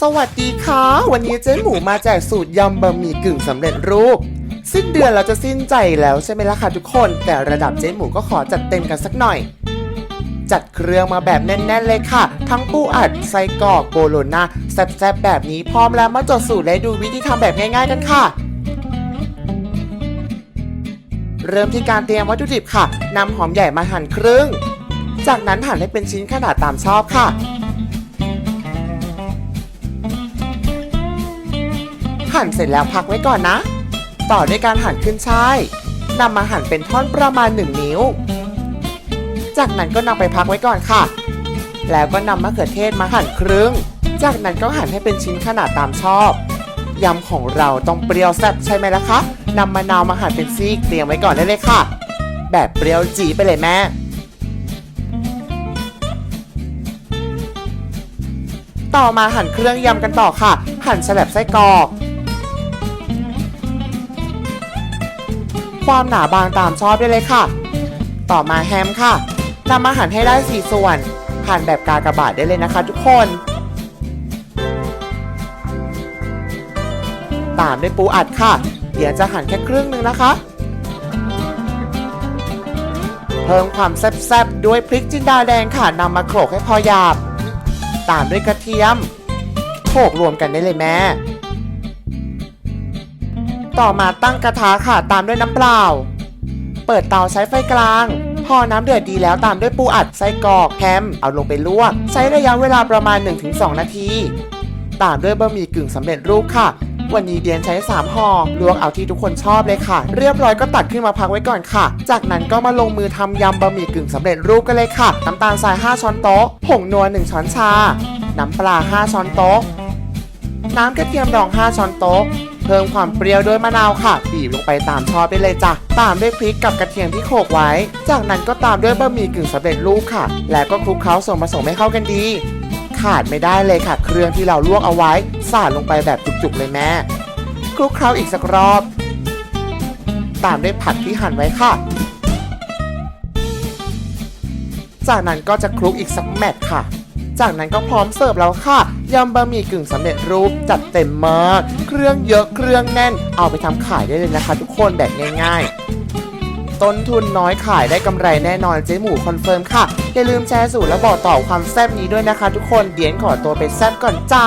สวัสดีค่ะ วันนี้เจ๊หมูมาแจกสูตรยำบะหมี่กึ่งสำเร็จรูป สิ้นเดือนเราจะสิ้นใจแล้วใช่ไหมล่ะคะทุกคน แต่ระดับเจ๊หมูก็ขอจัดเต็มกันสักหน่อย จัดเครื่องมาแบบแน่น ๆ เลยค่ะ ทั้งปูอัดไส้กรอกโบโลนาแซ่บๆแบบนี้พร้อมแล้วมาจดสูตรและดูวิธีทำแบบง่าย ๆ กันค่ะ เริ่มที่การเตรียมวัตถุดิบค่ะนำหอมใหญ่มาหั่นครึ่ง จากนั้นหั่นให้เป็นชิ้นขนาดตามชอบค่ะ หั่นเสร็จแล้วพักไว้ก่อนนะ ต่อด้วยการหั่นขึ้นช่ายนำมาหั่นเป็นท่อนประมาณ 1 นิ้ว จากนั้นก็นำไปพักไว้ก่อนค่ะ แล้วก็นำมะเขือเทศมาหั่นครึ่ง จากนั้นก็หั่นให้เป็นชิ้นขนาดตามชอบยำของเราต้องเปรี้ยวแซ่บใช่ไหมล่ะคะนำมะนาวมาหั่นเป็นซีกเตรียมไว้ก่อนได้เลยค่ะ แบบเปรี้ยวจีไปเลยแม่ต่อมาหั่นเครื่องยำกันต่อค่ะ หั่นฉลับไส้กรอก ความหนาบางตามชอบได้เลยค่ะ ต่อมาแฮมค่ะนำมาหั่นให้ได้4ส่วนหั่นแบบกากระบาทได้เลยนะคะทุกคน ตามด้วยปูอัดค่ะ เดี๋ยวจะหั่นแค่ครึ่งหนึ่งนะคะ เพิ่มความแซ่บๆด้วยพริกจินดาแดงค่ะนำมาโขลกให้พอหยาบ ตามด้วยกระเทียมโขลกรวมกันได้เลยแม่ ต่อมาตั้งกระทะค่ะตามด้วยน้ำเปล่า เปิดเตาใช้ไฟกลาง พอน้ำเดือดดีแล้วตามด้วยปูอัดไส้กรอกแฮมเอาลงไปลวก ใช้ระยะเวลาประมาณ 1-2 นาที ตามด้วยบะหมี่กึ่งสำเร็จรูปค่ะ วันนี้เดียนใช้ 3ห่อลวกเอาที่ทุกคนชอบเลยค่ะ เรียบร้อยก็ตัดขึ้นมาพักไว้ก่อนค่ะ จากนั้นก็มาลงมือทำยำบะหมี่กึ่งสำเร็จรูปกันเลยค่ะน้ำตาลทราย 5 ช้อนโต๊ะผงนัว 1 ช้อนชา น้ำปลา 5 ช้อนโต๊ะน้ำกระเทียมดอง 5 ช้อนโต๊ะ เพิ่มความเปรี้ยวด้วยมะนาวค่ะ บีบลงไปตามชอบได้เลยจ้ะ ตามด้วยพริกกับกระเทียมที่โขลกไว้ จากนั้นก็ตามด้วยบะหมี่กึ่งสำเร็จรูปค่ะ แล้วก็คลุกเคล้าส่วนผสมให้เข้ากันดี ขาดไม่ได้เลยค่ะ เครื่องที่เราลวกเอาไว้สาดลงไปแบบจุกๆเลยแม่ คลุกเคล้าอีกสักรอบ ตามด้วยผักที่หั่นไว้ค่ะ จากนั้นก็จะคลุกอีกสักแมตช์ค่ะ จากนั้นก็พร้อมเสิร์ฟแล้วค่ะยำบะหมี่กึ่งสำเร็จรูปจัดเต็มมาก เครื่องเยอะเครื่องแน่น เอาไปทำขายได้เลยนะคะ ทุกคนแบบง่าย ๆ ต้นทุนน้อยขายได้กำไรแน่นอนเจ๊หมูคอนเฟิร์มค่ะ อย่าลืมแชร์สูตรและบอกต่อความแซ่บนี้ด้วยนะคะ ทุกคนเดียนขอตัวไปแซ่บก่อนจ้า